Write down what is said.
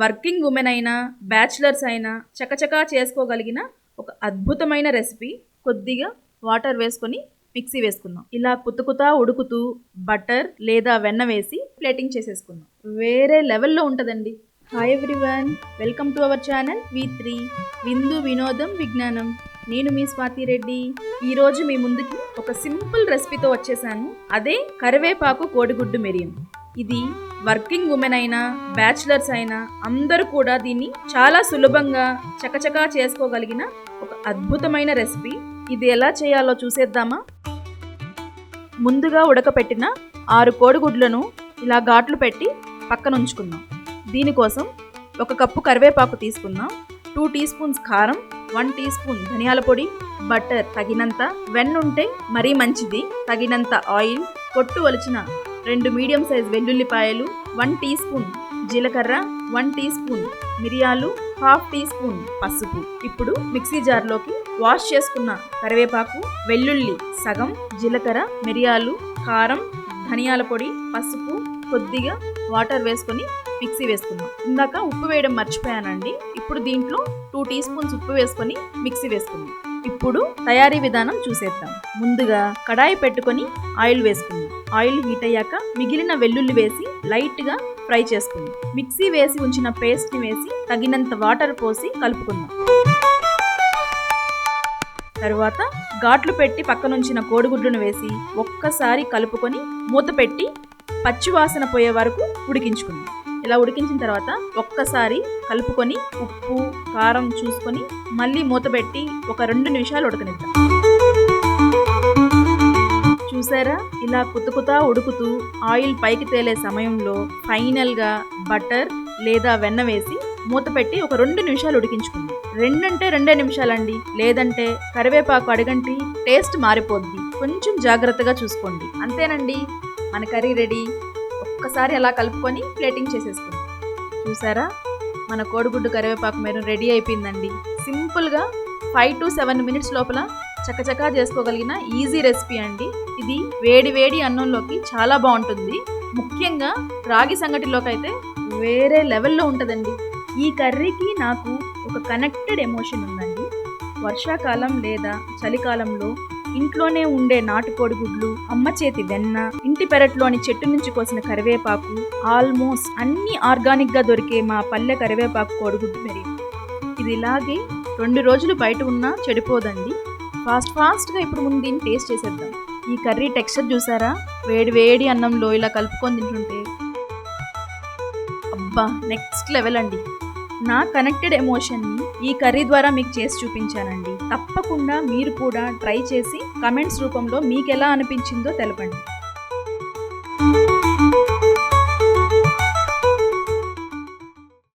Working women అయినా bachelors అయినా చకచకా చేసుకోగలిగిన ఒక అద్భుతమైన రెసిపీ. కొద్దిగా వాటర్ వేసుకొని మిక్సీ వేసుకుందాం. ఇలా కుతుకుతా ఉడుకుతూ బటర్ లేదా వెన్న వేసి ప్లేటింగ్ చేసేసుకుందాం. వేరే లెవెల్లో ఉంటుందండి. Hi everyone welcome to our channel V three విందు వినోదం విజ్ఞానం. నేను మీ స్వాతి రెడ్డి. ఈరోజు మీ ముందుకి ఒక సింపుల్ రెసిపీతో వచ్చేసాను. అదే కరివేపాకు కోడిగుడ్డు మెరియం. ఇది వర్కింగ్ ఉమెన్ అయినా బ్యాచిలర్స్ అయినా అందరూ కూడా దీన్ని చాలా సులభంగా చకచకా చేసుకోగలిగిన ఒక అద్భుతమైన రెసిపీ. ఇది ఎలా చేయాలో చూసేద్దామా? ముందుగా ఉడకపెట్టిన ఆరు కోడిగుడ్లను ఇలా ఘాట్లు పెట్టి పక్కన ఉంచుకుందాం దీనికోసం ఒక కప్పు కరివేపాకు తీసుకుందాం. టూ టీ స్పూన్స్ కారం వన్ టీ స్పూన్ ధనియాల పొడి బటర్ తగినంత వెన్నుంటే మరీ మంచిది తగినంత ఆయిల్ పొట్టు వలిచిన రెండు మీడియం సైజ్ వెల్లుల్లిపాయలు వన్ టీ స్పూన్ జీలకర్ర వన్ టీ స్పూన్ మిరియాలు హాఫ్ టీ స్పూన్ పసుపు. ఇప్పుడు మిక్సీ జార్లోకి వాష్ చేసుకున్న కరివేపాకు వెల్లుల్లి సగం జీలకర్ర మిరియాలు కారం ధనియాల పొడి పసుపు కొద్దిగా వాటర్ వేసుకొని మిక్సీ వేసుకుందాం. ఇందాక ఉప్పు వేయడం మర్చిపోయానండి. ఇప్పుడు దీంట్లో టూ టీ స్పూన్స్ ఉప్పు వేసుకొని మిక్సీ వేసుకుందాం. ఇప్పుడు తయారీ విధానం చూసేద్దాం. ముందుగా కడాయి పెట్టుకొని ఆయిల్ వేసుకుందాం. ఆయిల్ హీట్ అయ్యాక మిగిలిన వెల్లుల్లి వేసి లైట్గా ఫ్రై చేసుకుందాం. మిక్సీ వేసి ఉంచిన పేస్ట్ని వేసి తగినంత వాటర్ పోసి కలుపుకుందాం. తరువాత ఘాట్లు పెట్టి పక్కనుంచిన కోడిగుడ్లను వేసి ఒక్కసారి కలుపుకొని మూత పెట్టి పచ్చివాసన పోయే వరకు ఉడికించుకుందాం. ఇలా ఉడికించిన తర్వాత ఒక్కసారి కలుపుకొని ఉప్పు కారం చూసుకొని మళ్ళీ మూత పెట్టి ఒక రెండు నిమిషాలు ఉడకనిద్దాం. చూసారా? ఇలా కుతుకుతా ఉడుకుతూ ఆయిల్ పైకి తేలే సమయంలో ఫైనల్గా బటర్ లేదా వెన్న వేసి మూత పెట్టి ఒక రెండు నిమిషాలు ఉడికించుకుందాం. రెండంటే రెండే నిమిషాలండి. లేదంటే కరివేపాకు అడగంటి టేస్ట్ మారిపోద్ది. కొంచెం జాగ్రత్తగా చూసుకోండి. అంతేనండి? మన కర్రీ రెడీ. ఒక్కసారి అలా కలుపుకొని ప్లేటింగ్ చేసేసుకుందాం. చూసారా? మన కోడిగుడ్డు కరివేపాకు మీరు రెడీ అయిపోయిందండి. సింపుల్గా ఫైవ్ టు సెవెన్ మినిట్స్ లోపల చకచకా చేసుకోగలిగిన ఈజీ రెసిపీ అండి. ఇది వేడి వేడి అన్నంలోకి చాలా బాగుంటుంది. ముఖ్యంగా రాగి సంగటిలోకి అయితే వేరే లెవెల్లో ఉంటుందండి. ఈ కర్రీకి నాకు ఒక కనెక్టెడ్ ఎమోషన్ ఉందండి. వర్షాకాలం లేదా చలికాలంలో ఇంట్లోనే ఉండే నాటుకోడి గుడ్లు అమ్మ చేతి వెన్న ఇంటి పెరట్లోని చెట్టు నుంచి కోసిన కరివేపాకు ఆల్మోస్ట్ అన్ని ఆర్గానిక్గా దొరికే మా పల్లె కరివేపాకు కోడిగుడ్డు మెరి ఇది ఇలాగే రెండు రోజులు బయట ఉన్నా చెడిపోదండి. ఫాస్ట్ ఫాస్ట్గా ఇప్పుడు ముందు దీన్ని టేస్ట్ చేసేద్దాం. ఈ కర్రీ టెక్స్చర్ చూసారా? వేడి వేడి అన్నంలో ఇలా కలుపుకొని తింటుంటే. అబ్బా నెక్స్ట్ లెవెల్ అండి. నా కనెక్టెడ్ ఎమోషన్ని ఈ కర్రీ ద్వారా మీకు చేసి చూపించానండి. తప్పకుండా మీరు కూడా ట్రై చేసి కమెంట్స్ రూపంలో మీకు ఎలా అనిపించిందో తెలపండి.